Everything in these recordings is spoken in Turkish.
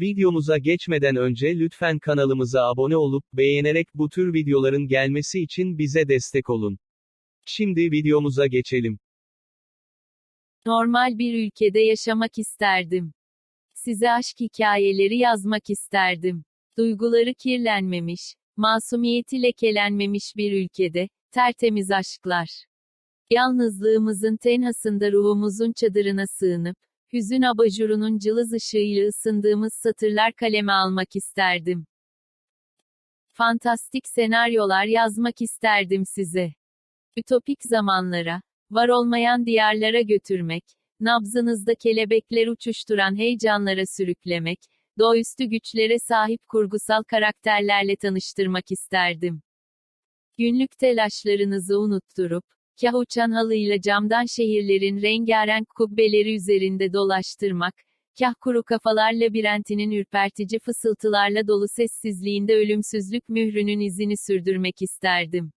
Videomuza geçmeden önce lütfen kanalımıza abone olup beğenerek bu tür videoların gelmesi için bize destek olun. Şimdi videomuza geçelim. Normal bir ülkede yaşamak isterdim. Size aşk hikayeleri yazmak isterdim. Duyguları kirlenmemiş, masumiyeti lekelenmemiş bir ülkede, tertemiz aşklar. Yalnızlığımızın tenhasında ruhumuzun çadırına sığınıp, hüzün abajurunun cılız ışığıyla ısındığımız satırlar kaleme almak isterdim. Fantastik senaryolar yazmak isterdim size. Ütopik zamanlara, var olmayan diyarlara götürmek, nabzınızda kelebekler uçuşturan heyecanlara sürüklemek, doğaüstü güçlere sahip kurgusal karakterlerle tanıştırmak isterdim. Günlük telaşlarınızı unutturup, kah halıyla camdan şehirlerin rengarenk kubbeleri üzerinde dolaştırmak, kah kuru kafalar labirentinin ürpertici fısıltılarla dolu sessizliğinde ölümsüzlük mührünün izini sürdürmek isterdim.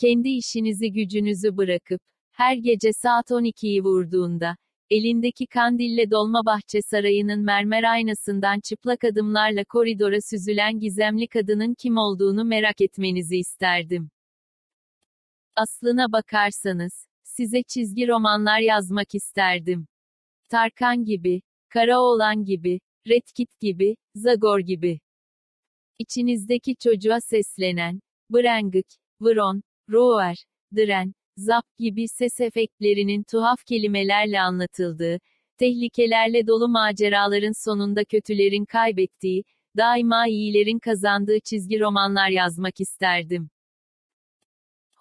Kendi işinizi gücünüzü bırakıp, her gece saat 12'yi vurduğunda, elindeki kandille Dolmabahçe Sarayı'nın mermer aynasından çıplak adımlarla koridora süzülen gizemli kadının kim olduğunu merak etmenizi isterdim. Aslına bakarsanız, size çizgi romanlar yazmak isterdim. Tarkan gibi, Karaoğlan gibi, Red Kit gibi, Zagor gibi. İçinizdeki çocuğa seslenen, Brengik, Vron, Roer, Dren, Zap gibi ses efektlerinin tuhaf kelimelerle anlatıldığı, tehlikelerle dolu maceraların sonunda kötülerin kaybettiği, daima iyilerin kazandığı çizgi romanlar yazmak isterdim.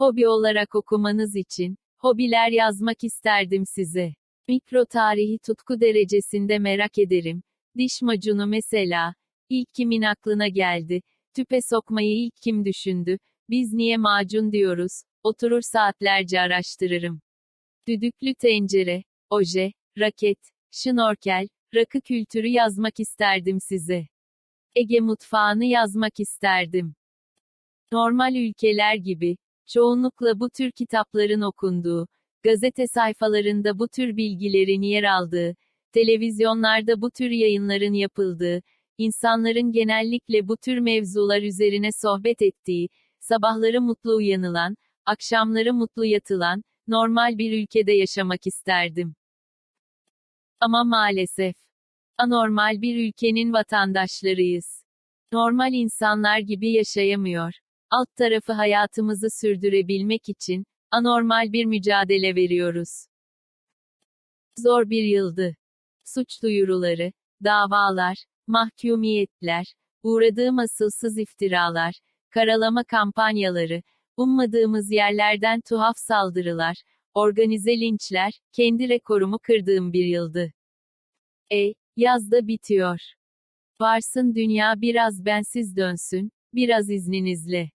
Hobi olarak okumanız için, hobiler yazmak isterdim size. Mikro tarihi tutku derecesinde merak ederim. Diş macunu mesela. İlk kimin aklına geldi? Tüpe sokmayı ilk kim düşündü? Biz niye macun diyoruz? Oturur saatlerce araştırırım. Düdüklü tencere, oje, raket, şnorkel, rakı kültürü yazmak isterdim size. Ege mutfağını yazmak isterdim. Normal ülkeler gibi, çoğunlukla bu tür kitapların okunduğu, gazete sayfalarında bu tür bilgilerin yer aldığı, televizyonlarda bu tür yayınların yapıldığı, insanların genellikle bu tür mevzular üzerine sohbet ettiği, sabahları mutlu uyanılan, akşamları mutlu yatılan, normal bir ülkede yaşamak isterdim. Ama maalesef, anormal bir ülkenin vatandaşlarıyız. Normal insanlar gibi yaşayamıyor. Alt tarafı hayatımızı sürdürebilmek için, anormal bir mücadele veriyoruz. Zor bir yıldı. Suç duyuruları, davalar, mahkumiyetler, uğradığım asılsız iftiralar, karalama kampanyaları, ummadığımız yerlerden tuhaf saldırılar, organize linçler, kendi rekorumu kırdığım bir yıldı. E, yaz da bitiyor. Varsın dünya biraz bensiz dönsün, biraz izninizle.